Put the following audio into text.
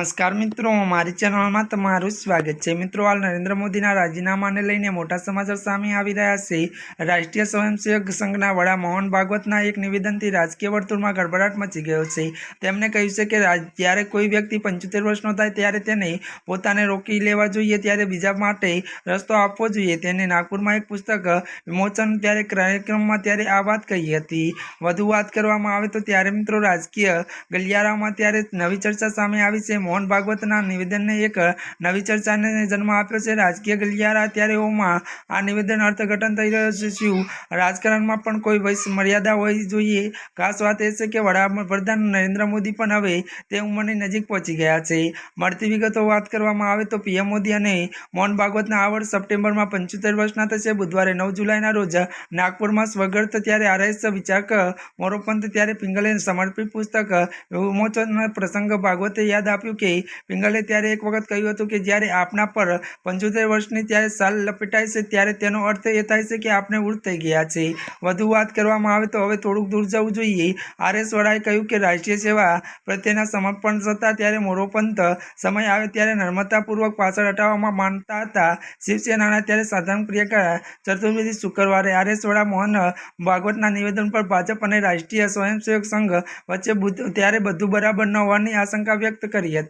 નમસ્કાર મિત્રો, મારી ચેનલમાં તમારું સ્વાગત છે. મિત્રો, હાલ નરેન્દ્ર મોદીના રાજીનામાને લઈને મોટા સમાચાર સામે આવી રહ્યા છે. રાષ્ટ્રીય સ્વયંસેવક સંઘના વડા મોહન ભાગવતના એક નિવેદનથી રાજકીય વર્તુળમાં ગડબડાટ મચી ગયો છે. તેમણે કહ્યું છે કે જ્યારે કોઈ વ્યક્તિ પંચોતેર વર્ષનો થાય ત્યારે તેને પોતાને રોકી લેવા જોઈએ, ત્યારે બીજા માટે રસ્તો આપવો જોઈએ. તેને નાગપુરમાં એક પુસ્તક, વિમોચન ત્યારે કાર્યક્રમમાં ત્યારે આ વાત કહી હતી. વધુ વાત કરવામાં આવે તો ત્યારે મિત્રો રાજકીય ગલિયારામાં ત્યારે નવી ચર્ચા સામે આવી છે. મોહન ભાગવતના નિવેદનને એક નવી ચર્ચાને જન્મ આપ્યો છે. રાજકીય ગલિયારા ત્યારે ઓમાં આ નિવેદન અર્થઘટન થઈ રહ્યો છે. શું રાજકારણમાં પણ કોઈ વયસ મર્યાદા હોવી જોઈએ? ખાસ વાત એ છે કે વડાપ્રધાન નરેન્દ્ર મોદી પણ હવે તે ઉંમરની નજીક પહોંચી ગયા છે. મળતી વિગતો વાત કરવામાં આવે તો પીએમ મોદી અને મોહન ભાગવતના આ વર્ષ સપ્ટેમ્બરમાં પંચોતેર વર્ષના થશે. બુધવારે નવ જુલાઈના રોજ નાગપુરમાં સ્વગર્થ ત્યારે આરએસ વિચારક મોરોપંત ત્યારે પિંગલે સમર્પિત પુસ્તક વિમોચન પ્રસંગ ભાગવતે યાદ આપ્યું કે પિંગલે ત્યારે એક વખત કહ્યું હતું કે જ્યારે આપના પર પંચોતેર વર્ષની ત્યારે સાલ લપેટાય છે, ત્યારે તેનો અર્થ એ થાય છે કે આપણે વૃદ્ધ થઈ ગયા છે. વધુ વાત કરવામાં આવે તો હવે થોડુંક દૂર જવું જોઈએ. આરએસ વડાએ કહ્યું કે રાષ્ટ્રીય સેવા પ્રત્યેના સમર્પણ થતા ત્યારે મોરોપંત સમય આવે ત્યારે નર્મદાપૂર્વક પાછળ હટાવવામાં માનતા હતા. શિવસેનાના ત્યારે સાધારણ પ્રિયકા ચતુર્વેદી શુક્રવારે આરએસ વડા મોહન ભાગવતના નિવેદન પર ભાજપ અને રાષ્ટ્રીય સ્વયંસેવક સંઘ વચ્ચે ત્યારે બધું બરાબર ન હોવાની આશંકા વ્યક્ત કરી હતી.